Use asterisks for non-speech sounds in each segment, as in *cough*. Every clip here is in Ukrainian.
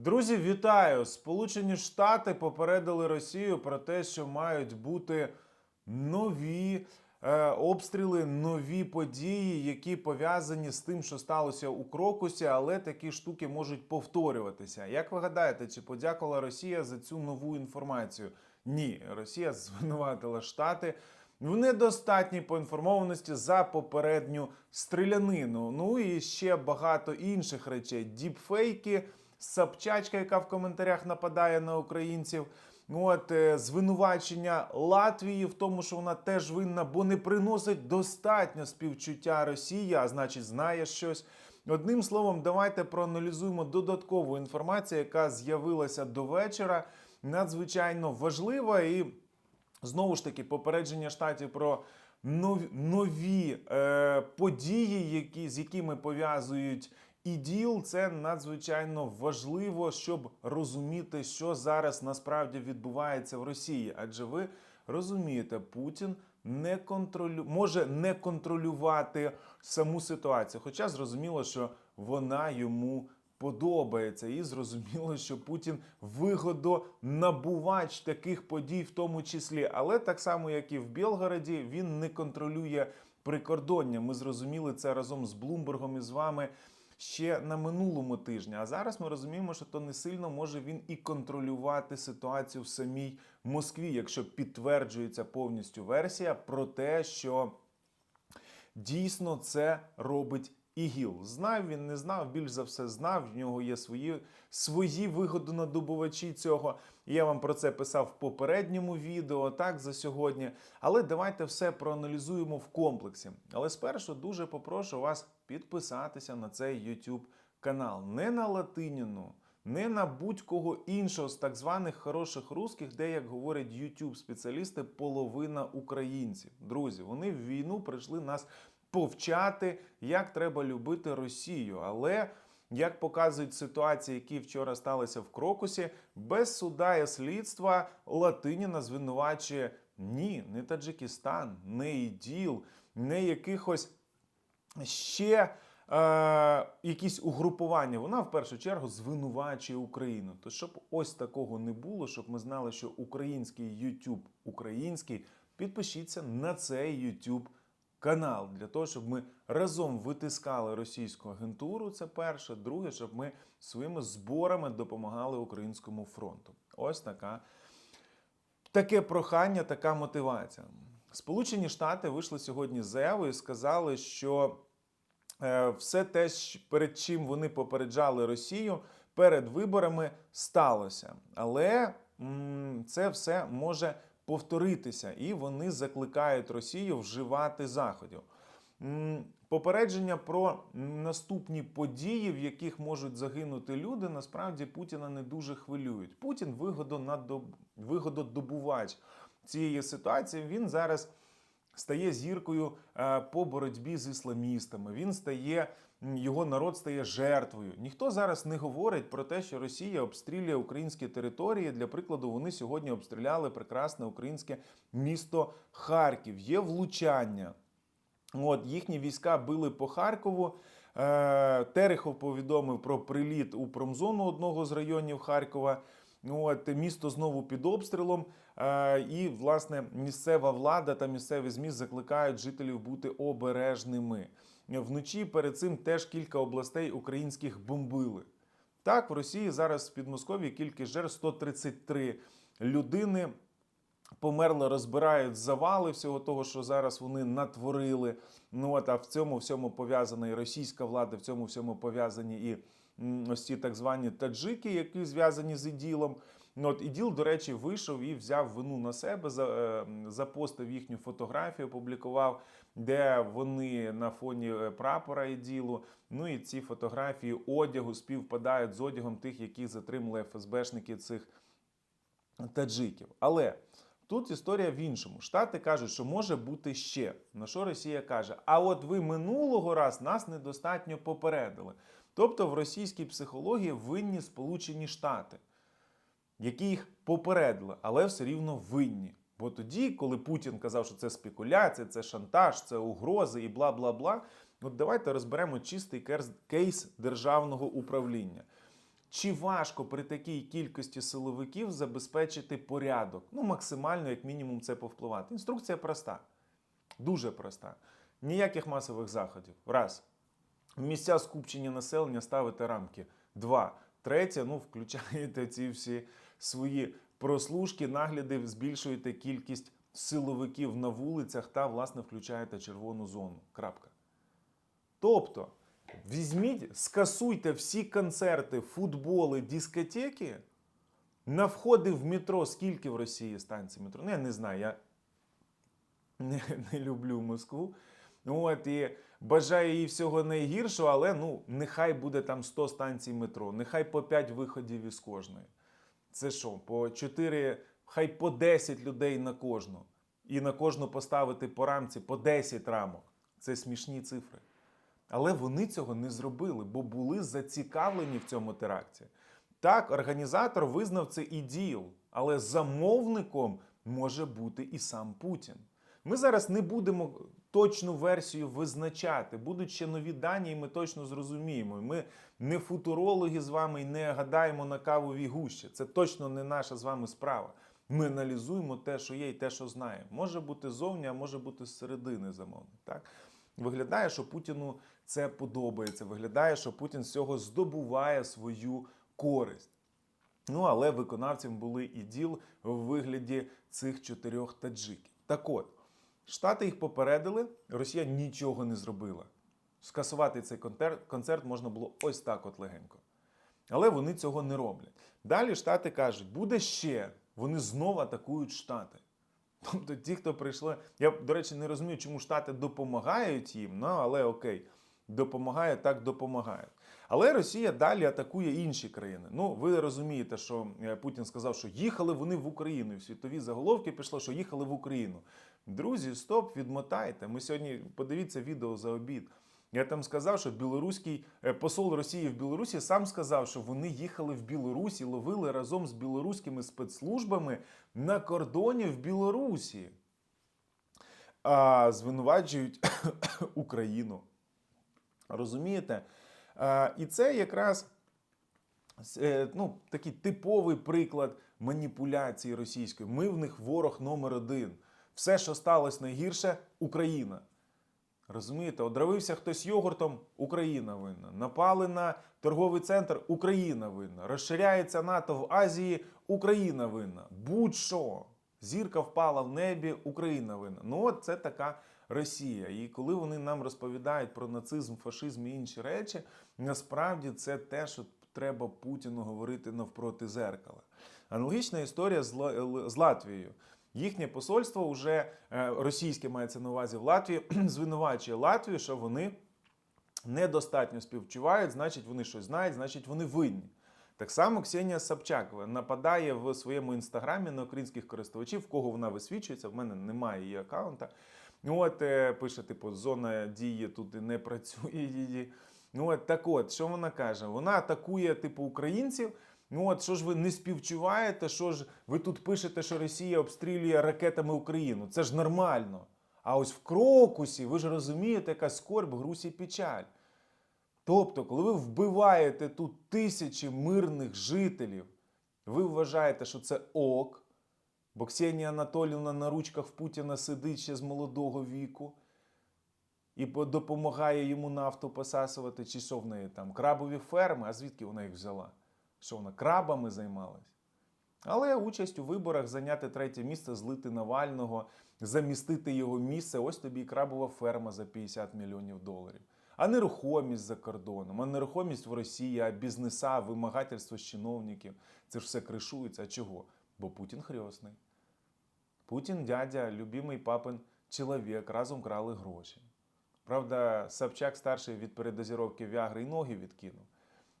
Друзі, вітаю! Сполучені Штати попередили Росію про те, що мають бути нові е, обстріли, нові події, які пов'язані з тим, що сталося у Крокусі, але такі штуки можуть повторюватися. Як ви гадаєте, чи подякувала Росія за цю нову інформацію? Ні, Росія *laughs* звинуватила Штати в недостатній поінформованості за попередню стрілянину. Ну і ще багато інших речей. Діпфейки, Собчачка, яка в коментарях нападає на українців. От е, звинувачення Латвії в тому, що вона теж винна, бо не приносить достатньо співчуття Росії, а значить, знає щось. Одним словом, давайте проаналізуємо додаткову інформацію, яка з'явилася до вечора. Надзвичайно важлива і знову ж таки попередження штатів про нові, нові е, події, які, з якими пов'язують іділ. Це надзвичайно важливо, щоб розуміти, що зараз насправді відбувається в Росії. Адже ви розумієте, Путін не контролю... може не контролювати саму ситуацію. Хоча зрозуміло, що вона йому подобається, і зрозуміло, що Путін вигодонабувач таких подій, в тому числі. Але так само, як і в Білгороді, він не контролює прикордоння. Ми зрозуміли це разом з Блумбергом і з вами. Ще на минулому тижні, а зараз ми розуміємо, що то не сильно може він і контролювати ситуацію в самій Москві, якщо підтверджується повністю версія про те, що дійсно це робить ІГІЛ. Знав він, не знав, більш за все знав. В нього є свої, свої вигодонадобувачі цього. Я вам про це писав в попередньому відео, так за сьогодні. Але давайте все проаналізуємо в комплексі. Але спершу дуже попрошу вас підписатися на цей YouTube канал. Не на латиніну. Не на будь-кого іншого з так званих хороших русських, де, як говорять youtube спеціалісти, половина українців. Друзі, вони в війну прийшли нас повчати, як треба любити Росію. Але як показують ситуації, які вчора сталися в Крокусі, без суда і слідства Латиніна звинувачує ні, не Таджикистан, не іділ, не якихось ще. Е, якісь угрупування, вона в першу чергу звинувачує Україну. То щоб ось такого не було, щоб ми знали, що український YouTube український, підпишіться на цей YouTube канал для того, щоб ми разом витискали російську агентуру. Це перше. Друге, щоб ми своїми зборами допомагали українському фронту. Ось така таке прохання, така мотивація. Сполучені Штати вийшли сьогодні з заявою і сказали, що е, все те, перед чим вони попереджали Росію перед виборами, сталося. Але це все може повторитися, і вони закликають Росію вживати заходів. Попередження про наступні події, в яких можуть загинути люди, насправді Путіна не дуже хвилюють. Путін вигододобувач цієї ситуації. Він зараз стає зіркою е, по боротьбі з ісламістами. Він стає, його народ стає жертвою. Ніхто зараз не говорить про те, що Росія обстрілює українські території. Для прикладу, вони сьогодні обстріляли прекрасне українське місто Харків. Є влучання. От їхні війська били по Харкову. Е, Терехов повідомив про приліт у промзону одного з районів Харкова. От місто знову під обстрілом. Е, і власне місцева влада та місцеві ЗМІ закликають жителів бути обережними. Вночі перед цим теж кілька областей українських бомбили. Так, в Росії зараз в Підмосков'ї кількість жертв 133 людини померли, розбирають завали всього того, що зараз вони натворили. Ну от а в цьому всьому пов'язана і російська влада, в цьому всьому пов'язані і ось ці так звані таджики, які зв'язані з іділом. Ну, от іділ, до речі, вийшов і взяв вину на себе, е, запостив їхню фотографію, опублікував, де вони на фоні е, прапора іділу. Ну і ці фотографії одягу співпадають з одягом тих, яких затримали ФСБшники цих таджиків. Але тут історія в іншому. Штати кажуть, що може бути ще. На що Росія каже: а от ви минулого раз нас недостатньо попередили. Тобто в російській психології винні Сполучені Штати, які їх попередили, але все рівно винні. Бо тоді, коли Путін казав, що це спекуляція, це шантаж, це угрози і бла бла бла. От давайте розберемо чистий кейс державного управління. Чи важко при такій кількості силовиків забезпечити порядок? Ну, максимально, як мінімум, це повпливати. Інструкція проста, дуже проста. Ніяких масових заходів. Раз. В місця скупчення населення ставите рамки. Два. Третє, ну, включаєте ці всі свої прослушки, нагляди, збільшуєте кількість силовиків на вулицях та, власне, включаєте червону зону. Крапка. Тобто, візьміть, скасуйте всі концерти, футболи, дискотеки. На входи в метро, скільки в Росії станцій метро? Ну, я не знаю, я не, не люблю Москву. От, і бажаю їй всього найгіршого, але ну, нехай буде там 100 станцій метро, нехай по 5 виходів із кожної. Це що, по 4, хай по 10 людей на кожну. І на кожну поставити по рамці по 10 рамок. Це смішні цифри. Але вони цього не зробили, бо були зацікавлені в цьому теракті. Так, організатор визнав це іділ, але замовником може бути і сам Путін. Ми зараз не будемо точну версію визначати. Будуть ще нові дані, і ми точно зрозуміємо. Ми не футурологи з вами і не гадаємо на кавовій гущі. Це точно не наша з вами справа. Ми аналізуємо те, що є, і те, що знаємо. Може бути зовні, а може бути зсередини замовник. Так? Виглядає, що Путіну це подобається. Виглядає, що Путін з цього здобуває свою користь. Ну, але виконавцям були і діл в вигляді цих чотирьох таджиків. Так от, Штати їх попередили, Росія нічого не зробила. Скасувати цей концерт, можна було ось так от легенько. Але вони цього не роблять. Далі Штати кажуть, буде ще. Вони знову атакують Штати. *laughs* Тобто ті, хто прийшли. Я, до речі, не розумію, чому Штати допомагають їм, ну але окей, допомагає, так допомагають. Але Росія далі атакує інші країни. Ну, ви розумієте, що е, Путін сказав, що їхали вони в Україну. І в світові заголовки пішло, що їхали в Україну. Друзі, стоп, відмотайте. Ми сьогодні подивіться відео за обід. Я там сказав, що білоруський е, посол Росії в Білорусі сам сказав, що вони їхали в Білорусь і ловили разом з білоруськими спецслужбами на кордоні в Білорусі. А звинувачують *coughs* Україну. Розумієте? А, і це якраз е, ну, такий типовий приклад маніпуляції російської. Ми в них ворог номер один. Все, що сталося найгірше, Україна. Розумієте, одравився хтось йогуртом, Україна винна. Напали на торговий центр, Україна винна. Розширяється НАТО в Азії, Україна винна. Будь-що. Зірка впала в небі, Україна винна. Ну, от це така Росія. І коли вони нам розповідають про нацизм, фашизм і інші речі, насправді це те, що треба Путіну говорити навпроти зеркала. Аналогічна історія з Ла- з Латвією. Їхнє посольство вже е, російське мається на увазі в Латвії, *clears throat* звинувачує Латвію, що вони недостатньо співчувають, значить, вони щось знають, значить, вони винні. Так само Ксенія Собчак нападає в своєму інстаграмі на українських користувачів, в кого вона висвічується. В мене немає її аккаунта. От е, пише, типу, зона дії тут не працює. Ну от так от, що вона каже? Вона атакує, типу, українців. Ну от що ж ви не співчуваєте? Що ж ви тут пишете, що Росія обстрілює ракетами Україну? Це ж нормально. А ось в Крокусі, ви ж розумієте, яка скорбь, грусть і печаль. Тобто, коли ви вбиваєте тут тисячі мирних жителів, ви вважаєте, що це ок, бо Ксенія Анатолівна на ручках Путіна сидить ще з молодого віку і допомагає йому нафту посасувати, чи що в неї там? Крабові ферми, а звідки вона їх взяла? Що вона крабами займалась? Але участь у виборах зайняти третє місце, злити Навального, замістити його місце. Ось тобі і крабова ферма за 50 мільйонів доларів. А нерухомість за кордоном, а нерухомість в Росії, а бізнеса, вимагательство з чиновників. Це ж все кришується. А чого? Бо Путін хресний. Путін, дядя, любимий папин чоловік, разом крали гроші. Правда, Собчак старший від передозіровки Віагри й ноги відкинув.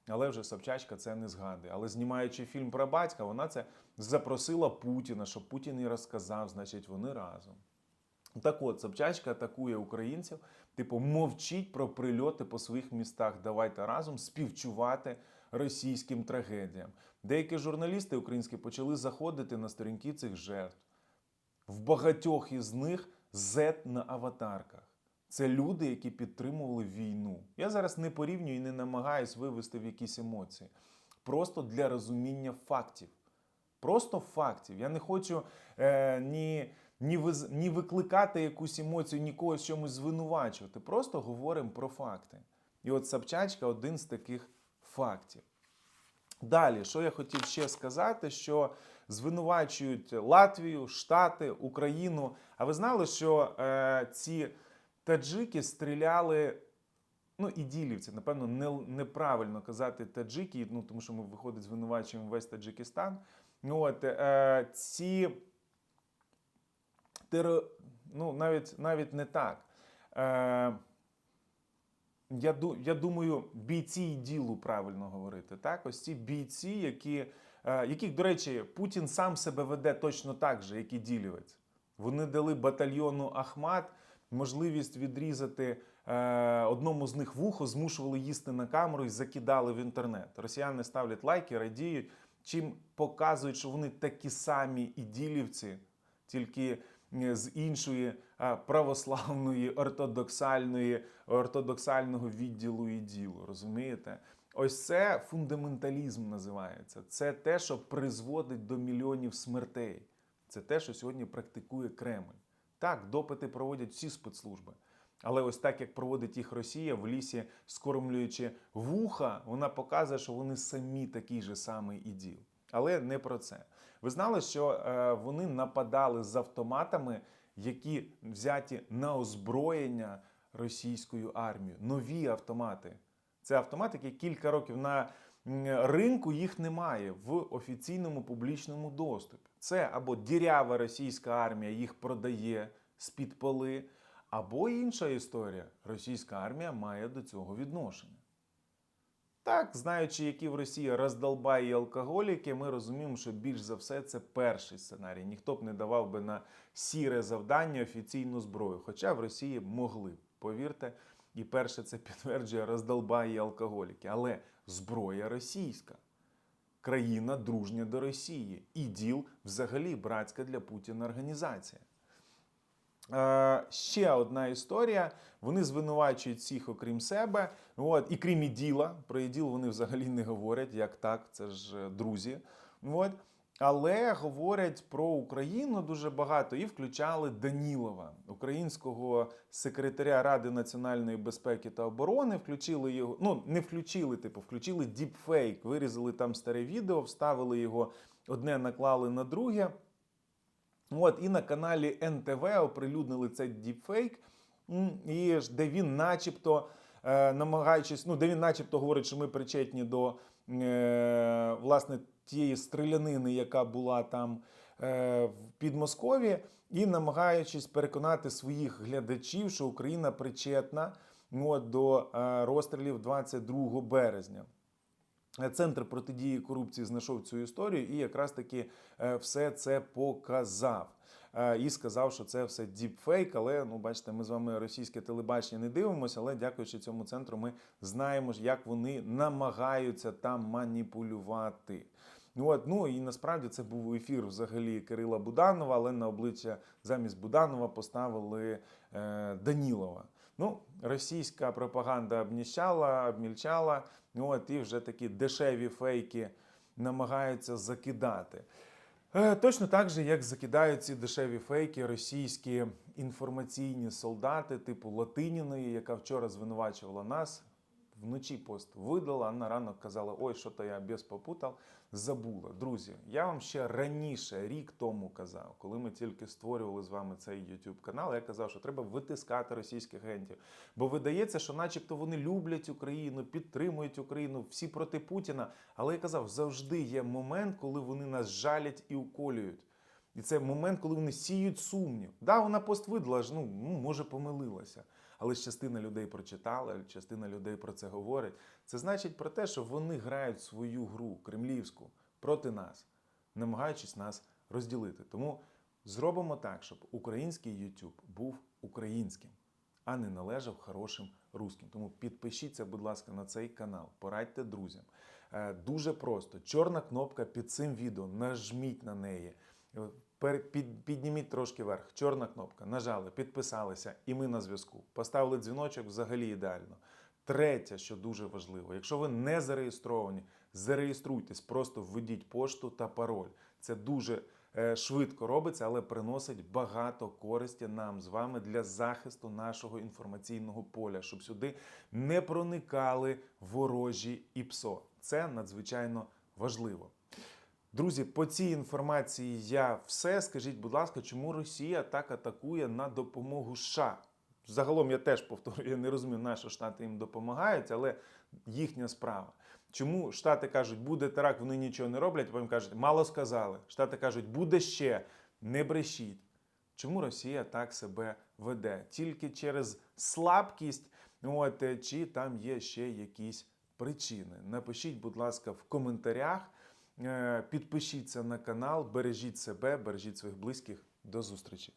Але вже Собчачка це не згадує. Але знімаючи фільм про батька, вона це запросила Путіна, щоб Путін їй розказав, значить, вони разом. Так от, Собчачка атакує українців, типу, мовчіть про прильоти по своїх містах. Давайте разом співчувати російським трагедіям. Деякі журналісти українські почали заходити на сторінки цих жертв. В багатьох із них Z на аватарках. Це люди, які підтримували війну. Я зараз не порівнюю і не намагаюсь вивести в якісь емоції. просто для розуміння фактів. Просто фактів. Я не хочу е, ні, ні, виз, ні викликати якусь емоцію, ні когось чомусь звинувачувати. Просто говоримо про факти. І от Собчачка один з таких фактів. Далі, що я хотів ще сказати, що звинувачують Латвію, Штати, Україну. А ви знали, що е, ці таджики стріляли. Ну, іділівці, напевно, не, неправильно казати таджики, ну тому що ми виходить звинувачуємо весь Таджикистан. Ну, от, е, ці теро... ну, навіть, навіть не так. Е, я, я думаю, бійці і ділу правильно говорити. Так? Ось ці бійці, які, е, яких, до речі, Путін сам себе веде точно так же, як і ділівець. Вони дали батальйону Ахмат можливість відрізати е, одному з них вухо, змушували їсти на камеру і закидали в інтернет. Росіяни ставлять лайки, радіють, чим показують, що вони такі самі іділівці, тільки е, з іншої е, православної, ортодоксальної, ортодоксального відділу і ділу. Розумієте? Ось це фундаменталізм називається. Це те, що призводить до мільйонів смертей. Це те, що сьогодні практикує Кремль. Так, допити проводять всі спецслужби. Але ось так, як проводить їх Росія в лісі, скормлюючи вуха, вона показує, що вони самі такий же самий іділ. Але не про це. Ви знали, що е, вони нападали з автоматами, які взяті на озброєння російською армією. Нові автомати. Це автомати, які кілька років на ринку їх немає в офіційному публічному доступі. Це або дірява російська армія їх продає з-під поли, або інша історія. Російська армія має до цього відношення. Так, знаючи, які в Росії роздолбаї алкоголіки, ми розуміємо, що більш за все це перший сценарій. Ніхто б не давав би на сіре завдання офіційну зброю. Хоча в Росії могли, повірте, і перше це *laughs* підтверджує роздолбаї алкоголіки. Але зброя російська. Країна дружня до Росії. І діл взагалі братська для Путіна організація. Е, ще одна історія. Вони звинувачують всіх, окрім себе. От, і крім іділа. Про іділ вони взагалі не говорять, як так, це ж е, друзі. От. Але говорять про Україну дуже багато і включали Данілова, українського секретаря Ради національної безпеки та оборони. Включили його. Ну не включили, типу, включили діпфейк, вирізали там старе відео, вставили його, одне наклали на друге. От, і на каналі НТВ оприлюднили цей діпфейк, і де він, начебто, е, намагаючись, ну, де він, начебто, говорить, що ми причетні до власне тієї стрілянини, яка була там е, в Підмосков'ї, і намагаючись переконати своїх глядачів, що Україна причетна ну, до е, розстрілів 22 березня. Центр протидії корупції знайшов цю історію і якраз таки е, все це показав. Е, І сказав, що це все діпфейк. Але ну, бачите, ми з вами російське телебачення не дивимося, але дякуючи цьому центру, ми знаємо, як вони намагаються там маніпулювати. Ну, От, ну і насправді це був ефір взагалі Кирила Буданова, але на обличчя замість Буданова поставили е, Данілова. Ну, російська пропаганда обніщала, обмільчала. Ну, от і вже такі дешеві фейки намагаються закидати. Е, Точно так же, як закидають ці дешеві фейки російські інформаційні солдати, типу Латиніної, яка вчора звинувачувала нас. Вночі пост видала, а на ранок казала: ой, що то я без попутав, забула. Друзі, я вам ще раніше, рік тому казав, коли ми тільки створювали з вами цей YouTube канал, я казав, що треба витискати російських агентів. Бо видається, що, начебто, вони люблять Україну, підтримують Україну, всі проти Путіна. Але я казав, завжди є момент, коли вони нас жалять і уколюють. І це момент, коли вони сіють сумнів. Да, вона пост видала, ну, ну, може, помилилася. Але ж частина людей прочитала, частина людей про це говорить. Це значить про те, що вони грають свою гру кремлівську проти нас, намагаючись нас розділити. Тому зробимо так, щоб український YouTube був українським, а не належав хорошим русським. Тому підпишіться, будь ласка, на цей канал, порадьте друзям. Е, Дуже просто. Чорна кнопка під цим відео. Нажміть на неї. Підніміть трошки вверх. Чорна кнопка. Нажали, підписалися, і ми на зв'язку. Поставили дзвіночок взагалі ідеально. Третє, що дуже важливо, якщо ви не зареєстровані зареєструйтесь, просто введіть пошту та пароль. Це дуже е, швидко робиться, але приносить багато користі нам з вами для захисту нашого інформаційного поля, щоб сюди не проникали ворожі і ПСО. Це надзвичайно важливо. Друзі, по цій інформації я все. Скажіть, будь ласка, чому Росія так атакує на допомогу США? Загалом я теж повторюю, я не розумію, на що Штати їм допомагають, але їхня справа. Чому Штати кажуть, буде теракт, вони нічого не роблять, потім кажуть, мало сказали. Штати кажуть, буде ще, не брешіть. Чому Росія так себе веде? Тільки через слабкість, от, чи там є ще якісь причини? Напишіть, будь ласка, в коментарях. Е, Підпишіться на канал, бережіть себе, бережіть своїх близьких. До зустрічі!